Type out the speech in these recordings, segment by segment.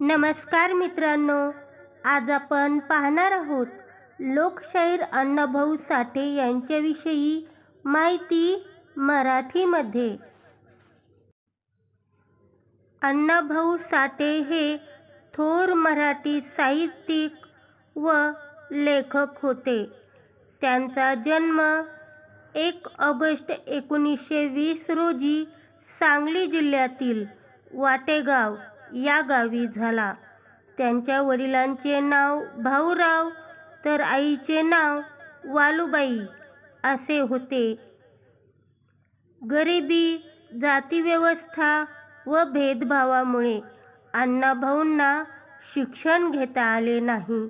नमस्कार मित्रांनो आज आपण पाहणार आहोत लोकशाहीर अण्णाभाऊ साठे यांच्याविषयी माहिती मराठीमध्ये. अण्णाभाऊ साठे हे थोर मराठी साहित्यिक व लेखक होते. त्यांचा जन्म एक ऑगस्ट एकोणीसशे वीस रोजी सांगली जिल्ह्यातील वाटेगाव या गावी झाला. त्यांच्या वडिलांचे नाव भाऊराव तर आईचे नाव वालुबाई असे होते. गरिबी जातीव्यवस्था व भेदभावामुळे अण्णाभाऊंना शिक्षण घेता आले नाही.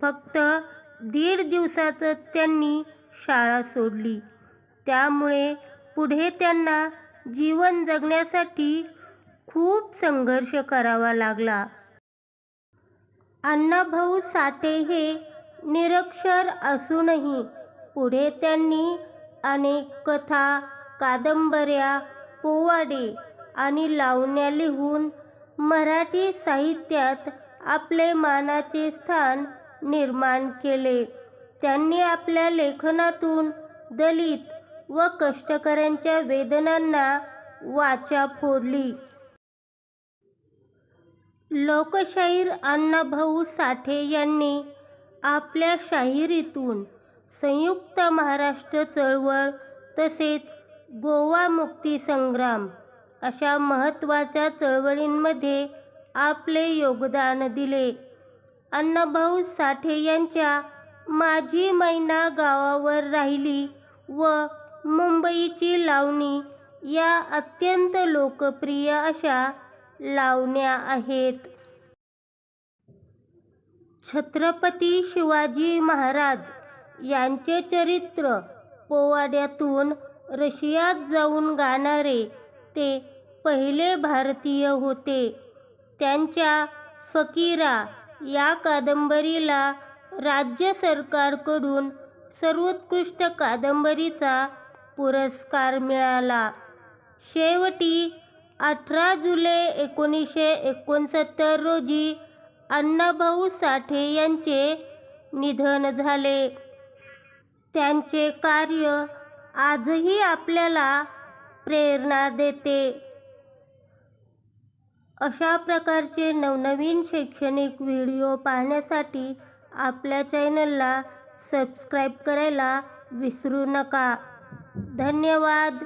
फक्त दीड दिवसातच त्यांनी शाळा सोडली. त्यामुळे पुढे त्यांना जीवन जगण्यासाठी खूप संघर्ष करावा लागला. अण्णाभाऊ साठे हे निरक्षर असूनही पुढे त्यांनी अनेक कथा कादंबऱ्या पोवाडे आणि लावण्या लिहून मराठी साहित्यात आपले मानाचे स्थान निर्माण केले. त्यांनी आपल्या लेखनातून दलित व कष्टकऱ्यांच्या वेदनांना वाचा फोडली. लोकशाहीर अण्णाभाऊ साठे यांनी आपल्या शाहिरीतून संयुक्त महाराष्ट्र चळवळ तसेच गोवा मुक्ती संग्राम अशा महत्त्वाच्या चळवळींमध्ये आपले योगदान दिले. अण्णाभाऊ साठे यांच्या माझी मैना गावावर राहिली व मुंबईची लावणी या अत्यंत लोकप्रिय अशा लावण्या आहेत. छत्रपती शिवाजी महाराज यांचे चरित्र पोवाड्यातून रशियात जाऊन गाणारे ते पहिले भारतीय होते. त्यांच्या फकीरा या कादंबरीला राज्य सरकारकडून सर्वोत्कृष्ट कादंबरीचा पुरस्कार मिळाला. शेवटी अठरा जुलै एकोणीसशे एकोणसत्तर रोजी अण्णाभाऊ साठे यांचे निधन झाले. त्यांचे कार्य आजही आपल्याला प्रेरणा देते. अशा प्रकारचे नवनवीन शैक्षणिक व्हिडिओ पाहण्यासाठी आपल्या चॅनलला सबस्क्राईब करायला विसरू नका. धन्यवाद.